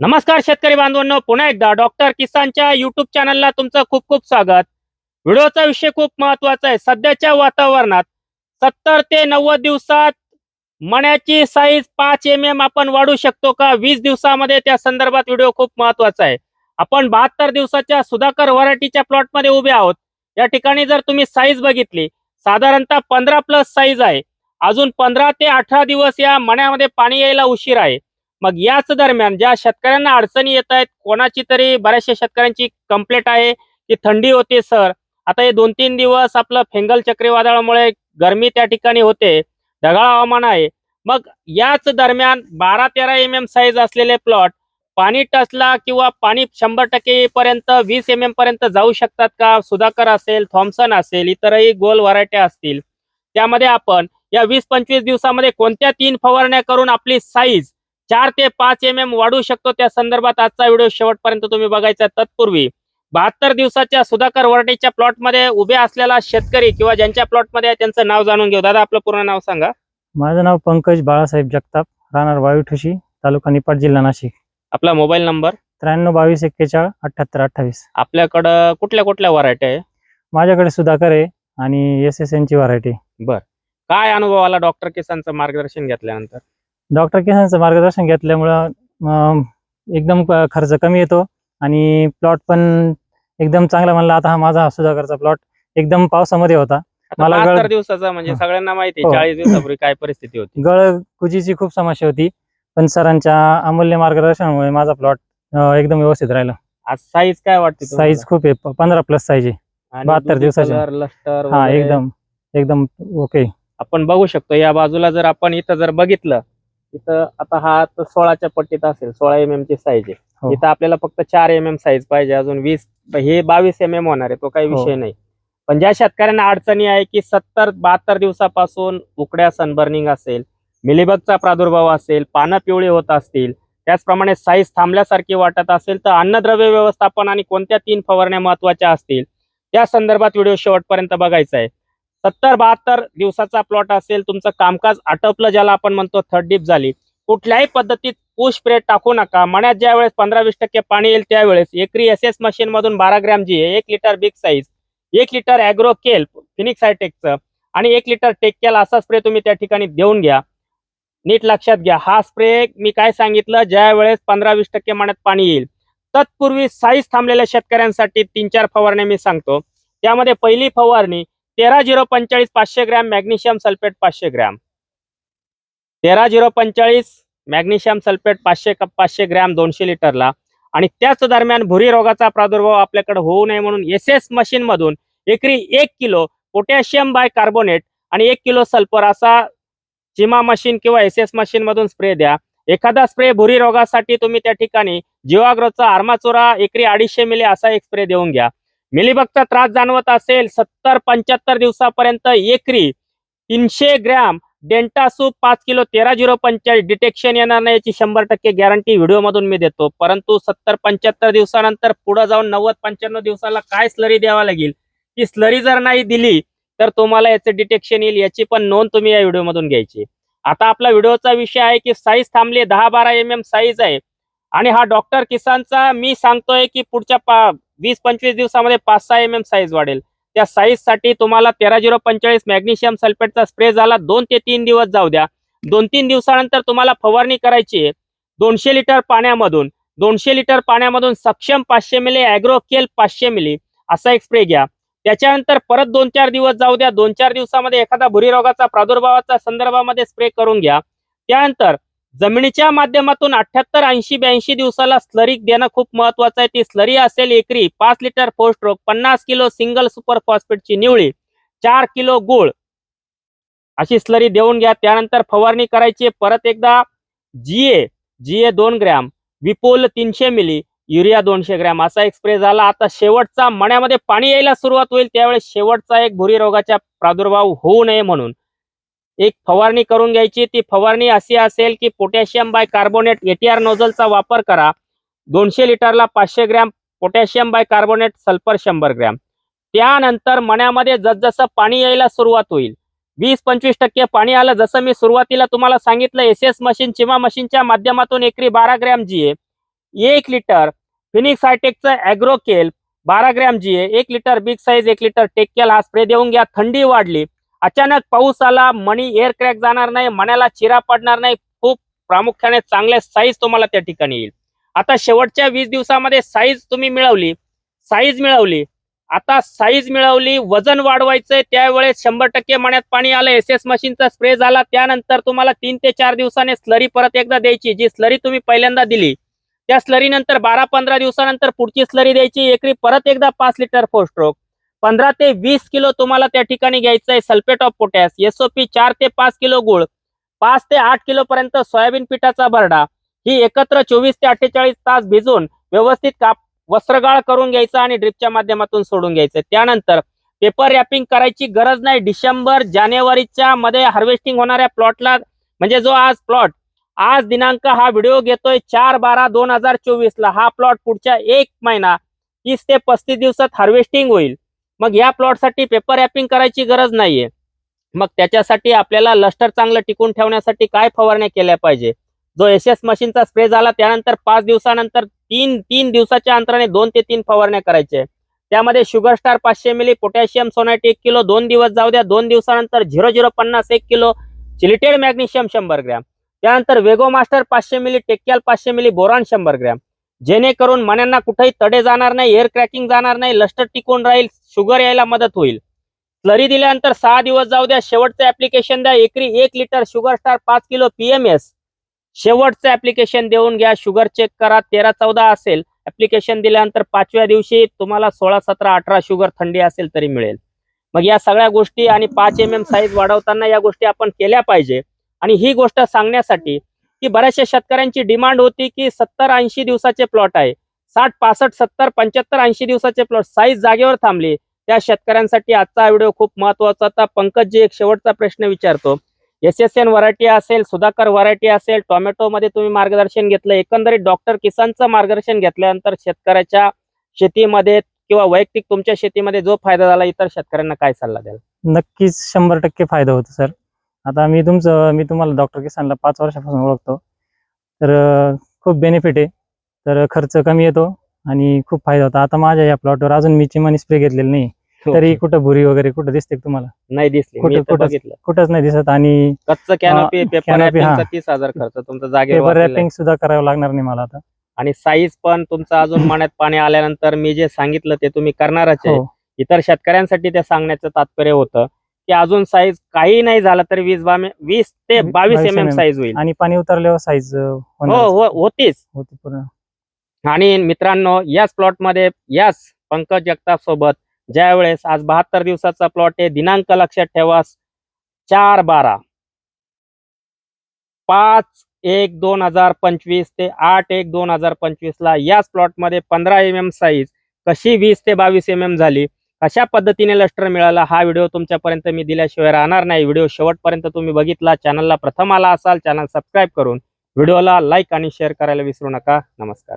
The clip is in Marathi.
नमस्कार शेतकरी बांधवांनो पुन्हा एकदा डॉक्टर किसानच्या युट्यूब चॅनलला तुमचं खूप खूप स्वागत. व्हिडिओचा विषय खूप महत्त्वाचा आहे. सध्याच्या वातावरणात सत्तर ते नव्वद दिवसात मण्याची साईज पाच एम एम आपण वाढू शकतो का? वीस दिवसामध्ये त्या संदर्भात व्हिडिओ खूप महत्त्वाचा आहे. आपण बहात्तर दिवसाच्या सुधाकर व्हरायटीच्या प्लॉटमध्ये उभे आहोत. या ठिकाणी जर तुम्ही साईज बघितली साधारणतः पंधरा प्लस साईज आहे. अजून पंधरा ते अठरा दिवस या मण्यामध्ये पाणी यायला उशीर आहे. मग याच दरम्यान ज्या शेतकऱ्यांना अडचणी येत आहेत कोणाची तरी बऱ्याचशा शेतकऱ्यांची कंप्लेंट आहे की थंडी होते सर आता हे दोन तीन दिवस आपलं फेंगल चक्रीवादळामुळे गरमी त्या ठिकाणी होते ढगाळ हवामान आहे. मग याच दरम्यान बारा तेरा एम एम साईज असलेले प्लॉट पाणी टचला किंवा पाणी शंभर टक्के पर्यंत वीस एम एम पर्यंत जाऊ शकतात का? सुधाकर असेल थॉम्सन असेल इतरही गोल व्हरायट्या असतील. त्यामध्ये आपण या वीस पंचवीस दिवसामध्ये कोणत्या तीन फवारण्या करून आपली साईज चार ते पाच एम एम वाढू शकतो. त्या संदर्भात आजचा व्हिडिओ शेवटपर्यंत तुम्ही बघायचा. तत्पूर्वी बहात्तर दिवसाच्या सुधाकर वरटेच्या प्लॉटमध्ये उभे असलेला शेतकरी किंवा ज्यांच्या प्लॉटमध्ये आहे त्यांचं नाव जाणून घेऊ. दादा आपलं पूर्ण नाव सांगा. माझं नाव पंकज बाळासाहेब जगताप राहणार वायुठुशी तालुका निपाट जिल्हा नाशिक. आपला मोबाईल नंबर? त्र्याण्णव बावीस एक्केचाळ अठ्ठ्याहत्तर अठ्ठावीस. आपल्याकडं कुठल्या कुठल्या व्हरायटी आहे? माझ्याकडे सुधाकर आहे आणि एस एस एनची व्हरायटी काय अनुभव आला डॉक्टर किसानचं मार्गदर्शन घेतल्यानंतर? डॉक्टर किसानचं मार्गदर्शन घेतल्यामुळं एकदम खर्च कमी येतो आणि प्लॉट पण एकदम चांगला म्हणला आता हा माझा सुधाकरचा प्लॉट एकदम पावसामध्ये होता मला गळ- बहात्तर दिवसाचा म्हणजे. सगळ्यांना माहिती हो. चाळीस दिवसापूर्वी काय परिस्थिती होती गळ कुजीची खूप समस्या होती पण सरांच्या अमूल्य मार्गदर्शनामुळे माझा प्लॉट एकदम व्यवस्थित राहिला आज साईज काय वाटते? साईज खूप आहे पंधरा प्लस साईज आहे आणि 72 दुधी दिवसाची. हा एकदम एकदम ओके आपण बघू शकतो या बाजूला जर आपण इथं जर बघितलं इथं आता हा तर सोळाच्या पट्टीत असेल सोळा एम एम ची साईज आहे हो. इथं आपल्याला फक्त चार एम एम साईज पाहिजे अजून वीस हे बावीस एम एम होणार आहे तो काही हो. विषय नाही पण ज्या शेतकऱ्यांना अडचणी आहे की सत्तर बहात्तर दिवसापासून उकड्या सनबर्निंग असेल मिलीबगचा प्रादुर्भाव असेल पानं पिवळी होत असतील त्याचप्रमाणे साईज थांबल्यासारखी वाटत असेल तर अन्नद्रव्य व्यवस्थापन आणि कोणत्या तीन फवारण्या महत्त्वाच्या असतील त्या संदर्भात व्हिडिओ शेवटपर्यंत बघायचा आहे सत्तर बहात्तर दिवसाचा प्लॉट असेल तुमचं कामकाज आटोपलं ज्याला आपण म्हणतो थर्ड डीप झाली. कुठल्याही पद्धतीत पुश स्प्रे टाकू नका. मण्यात ज्या वेळेस पंधरा वीस टक्के पाणी येईल त्यावेळेस एकरी एस एस मशीन मधून बारा ग्रॅम जी एक लिटर बिग साईज एक लिटर अॅग्रो केल फिनिक्स हायटेकचं आणि एक लिटर टेक्केल असा स्प्रे तुम्ही त्या ठिकाणी देऊन घ्या. नीट लक्षात घ्या. हा स्प्रे मी काय सांगितलं? ज्या वेळेस पंधरा वीस टक्के मण्यात पाणी येईल. तत्पूर्वी साईज थांबलेल्या शेतकऱ्यांसाठी तीन चार फवारण्या मी सांगतो. त्यामध्ये पहिली फवारणी तेरा झिरो पंचेचाळीस पाचशे ग्रॅम मॅग्नेशियम सल्फेट पाचशे ग्रॅम. तेरा झिरो पंचेचाळीस मॅग्नेशियम सल्फेट पाचशे कप पाचशे ग्रॅम दोनशे लिटरला. आणि त्याच दरम्यान भुरी रोगाचा प्रादुर्भाव आपल्याकडे होऊ नये म्हणून एस एस मशीन मधून एकरी एक किलो पोटॅशियम बाय कार्बोनेट आणि एक किलो सल्फर असा चिमा मशीन किंवा एस एस मशीन मधून स्प्रे द्या. एखादा स्प्रे भुरी रोगासाठी तुम्ही त्या ठिकाणी जीवाग्रोचा आर्माचोरा एकरी अडीचशे मिली असा एक स्प्रे देऊन घ्या. मिलीबगचा त्रास जाणवत असेल सत्तर पंच्याहत्तर दिवसापर्यंत एकरी तीनशे ग्रॅम डेंटासूप पाच किलो तेरा झिरो पंचेचाळीस डिटेक्शन येणार नाही याची शंभर टक्के गॅरंटी व्हिडिओ मधून मी देतो. परंतु सत्तर पंच्याहत्तर दिवसानंतर पुढे जाऊन नव्वद पंच्याण्णव दिवसाला काय स्लरी द्यावा लागेल? ती स्लरी जर नाही दिली तर तुम्हाला याचं डिटेक्शन येईल याची पण नोंद तुम्ही या व्हिडिओ मधून घ्यायची. आता आपला व्हिडिओचा विषय आहे की साईज थांबली दहा बारा एम एम साईज आहे. आणि हा डॉक्टर किसानचा मी सांगतोय की पुढच्या पा वीस पंचवीस दिवसामध्ये पाच सहा एम एम साईज वाढेल. त्या साईजसाठी तुम्हाला तेरा झिरो पंचेचाळीस मॅग्नेशियम सल्फेटचा स्प्रे झाला दोन ते तीन दिवस जाऊ द्या. दोन तीन दिवसानंतर तुम्हाला फवारणी करायची आहे दोनशे लिटर पाण्यामधून. दोनशे लिटर पाण्यामधून सक्षम पाचशे मिली ॲग्रोकेल पाचशे मिली असा एक स्प्रे घ्या. त्याच्यानंतर परत दोन चार दिवस जाऊ द्या. दोन चार दिवसामध्ये एखादा भुरी रोगाचा प्रादुर्भावाचा संदर्भामध्ये स्प्रे करून घ्या. त्यानंतर जमिनीच्या माध्यमातून अठ्याहत्तर ऐंशी ब्याऐंशी दिवसाला स्लरी देणं खूप महत्वाचं आहे. ती स्लरी असेल एकरी पाच लिटर फोस्ट्रोक रोग पन्नास किलो सिंगल सुपर फॉस्फेटची निवळी चार किलो गुळ अशी स्लरी देऊन घ्या. त्यानंतर फवारणी करायची. परत एकदा जीए जीए दोन ग्रॅम विपोल तीनशे मिली युरिया दोनशे ग्रॅम असा एक स्प्रे झाला. आता शेवटचा मण्यामध्ये पाणी यायला सुरुवात होईल. त्यावेळेस शेवटचा एक भुरी रोगाचा प्रादुर्भाव होऊ नये म्हणून. एक फवारणी करून घ्यायची. ती फवारणी अशी असेल की पोटॅशियम बाय कार्बोनेट एटीआर नोझलचा वापर करा. दोनशे लिटरला पाचशे gram potassium bicarbonate sulphur शंभर ग्रॅम. त्यानंतर मण्यामध्ये जसजसं पाणी यायला सुरुवात होईल. वीस पंचवीस टक्के पाणी आलं. जसं मी सुरुवातीला तुम्हाला सांगितलं एस एस मशीन चिमा मशीनच्या माध्यमातून एकरी बारा ग्रॅम जी ए एक लिटर फिनिक्स हायटेकचं ॲग्रोकेल बारा ग्रॅम जी ए एक लिटर बिग साईज एक लिटर टेक्केल हा स्प्रे देऊन घ्या. थंडी वाढली अचानक पाऊस आला मणी एअर क्रॅक जाणार नाही मण्याला चिरा पडणार नाही खूप प्रामुख्याने चांगल्या साईज तुम्हाला त्या ठिकाणी येईल. आता शेवटच्या वीस दिवसामध्ये साईज तुम्ही मिळवली साईज मिळवली आता साईज मिळवली वजन वाढवायचंय त्यावेळेस शंभर टक्के मण्यात पाणी आलं एस एस मशीनचा स्प्रे झाला त्यानंतर तुम्हाला तीन ते चार दिवसाने स्लरी परत एकदा द्यायची जी स्लरी तुम्ही पहिल्यांदा दिली त्या स्लरी नंतर बारा पंधरा दिवसानंतर पुढची स्लरी द्यायची एकरी परत एकदा पाच लिटर फोर स्ट्रोक पंधरा ते वीस किलो तुम्हाला त्या ठिकाणी घ्यायचं आहे सल्फेट ऑफ पोटॅश एसओपी चार ते पाच किलो गुळ पाच ते आठ किलो पर्यंत सोयाबीन पिठाचा भरडा ही एकत्र चोवीस ते अठ्ठेचाळीस तास भिजून व्यवस्थित काप वस्त्रगाळ करून घ्यायचा आणि ड्रिपच्या माध्यमातून सोडून घ्यायचं. त्यानंतर पेपर रॅपिंग करायची गरज नाही. डिसेंबर जानेवारीच्या मध्ये हार्वेस्टिंग होणाऱ्या प्लॉटला म्हणजे जो आज प्लॉट आज दिनांक हा व्हिडिओ घेतोय चार बारा दोन हजार चोवीस ला हा प्लॉट पुढच्या एक महिना तीस ते पस्तीस दिवसात हार्वेस्टिंग होईल. मग या प्लॉटसाठी पेपर रॅपिंग करायची गरज नाहीये. मग त्याच्यासाठी आपल्याला लस्टर चांगलं टिकून ठेवण्यासाठी काय फवारण्या केल्या पाहिजे? जो एस एस मशीनचा स्प्रे झाला त्यानंतर पाच दिवसानंतर तीन तीन दिवसाच्या अंतराने दोन ते तीन फवारण्या करायचे. त्यामध्ये शुगर स्टार पाचशे मिली पोटॅशियम सोनाईट एक किलो दोन दिवस जाऊ द्या दोन दिवसानंतर झिरो झिरो पन्नास एक किलो चिलिटेड मॅग्नेशियम शंभर ग्रॅम. त्यानंतर वेगो मास्टर पाचशे मिली टेक्याल पाचशे मिली बोरॉन शंभर ग्रॅम. जेणेकरून मण्यांना कुठेही तडे जाणार नाही एअर क्रॅकिंग जाणार नाही लस्टर टिकून राहील शुगर यायला मदत होईल. स्लरी दिल्यानंतर सहा दिवस जाऊ द्या शेवटचं ऍप्लिकेशन द्या एकरी एक लिटर शुगर स्टार पाच किलो पीएमएस शेवटचं ऍप्लिकेशन देऊन घ्या शुगर चेक करा तेरा चौदा असेल. ऍप्लिकेशन दिल्यानंतर पाचव्या दिवशी तुम्हाला सोळा सतरा अठरा शुगर थंडी असेल तरी मिळेल. मग या सगळ्या गोष्टी आणि पाच एम एम साईज वाढवताना या गोष्टी आपण केल्या पाहिजे. आणि ही गोष्ट सांगण्यासाठी की बऱ्याचशा शेतकऱ्यांची डिमांड होती की सत्तर ऐंशी दिवसाचे प्लॉट आहे. साठ पासष्ट सत्तर पंच्याहत्तर ऐंशी दिवसाचे प्लॉट साईज जागेवर थांबली. त्या शेतकऱ्यांसाठी आजचा व्हिडिओ खूप महत्त्वाचा होता. पंकज जी एक शेवटचा प्रश्न विचारतो. एस एस एन व्हरायटी असेल सुधाकर व्हरायटी असेल टोमॅटोमध्ये तुम्ही मार्गदर्शन घेतलं एकंदरीत डॉक्टर किसानचं मार्गदर्शन घेतल्यानंतर शेतकऱ्याच्या शेतीमध्ये किंवा वैयक्तिक तुमच्या शेतीमध्ये जो फायदा झाला इतर शेतकऱ्यांना काय सल्ला द्याल? नक्कीच शंभर टक्के फायदा होतो सर. आता मी तुमचं मी तुम्हाला डॉक्टर किसानला पाच वर्षापासून ओळखतो. तर खूप बेनिफिट आहे. तर खर्च कमी येतो आणि खूप फायदा होता. आता माझ्या या प्लॉटवर अजून मी चिमानी स्प्रे घेतलेली नाही. तरी कुठं भुरी वगैरे कुठं दिसते तुम्हाला? नाही दिसली. मी कुठं- कुठं- कुठंच नाही दिसत आणि कच्चं कॅनोपी हा. तीस हजार खर्च. तुमचा जागेवर पेपर. रॅपिंग सुद्धा करावं लागणार नाही मला आता. आणि साईज पण तुमचं अजून मण्यात पाणी आल्यानंतर मी जे सांगितलं ते तुम्ही करणारच आहे. हो. इतर शेतकऱ्यांसाठी ते सांगण्याचं तात्पर्य होतं. की अजून साईज काही नाही झालं तरी वीस बामे वीस ते बावीस 22 एम एम. साईज होईल. आणि पाणी उतरल्यावर साईज हो हो होतीच. होती पूर्ण. आणि मित्रांनो याच प्लॉटमध्ये याच पंकज जगताप सोबत ज्या वेळेस आज बहात्तर दिवसाचा प्लॉट आहे दिनांक लक्षात ठेवा चार बारा. पाच एक दोन हजार पंचवीस ते आठ एक दोन हजार पंचवीस ला याच प्लॉटमध्ये पंधरा एम एम साईज कशी वीस ते बावीस एम एम झाली अशा पद्धतीने लष्टर मिळाला हा व्हिडिओ तुमच्यापर्यंत मी दिल्याशिवाय राहणार नाही. व्हिडिओ शेवटपर्यंत तुम्ही बघितला चॅनलला प्रथम आला असाल चॅनल सबस्क्राईब करून व्हिडिओला लाईक आणि शेअर करायला विसरू नका. नमस्कार.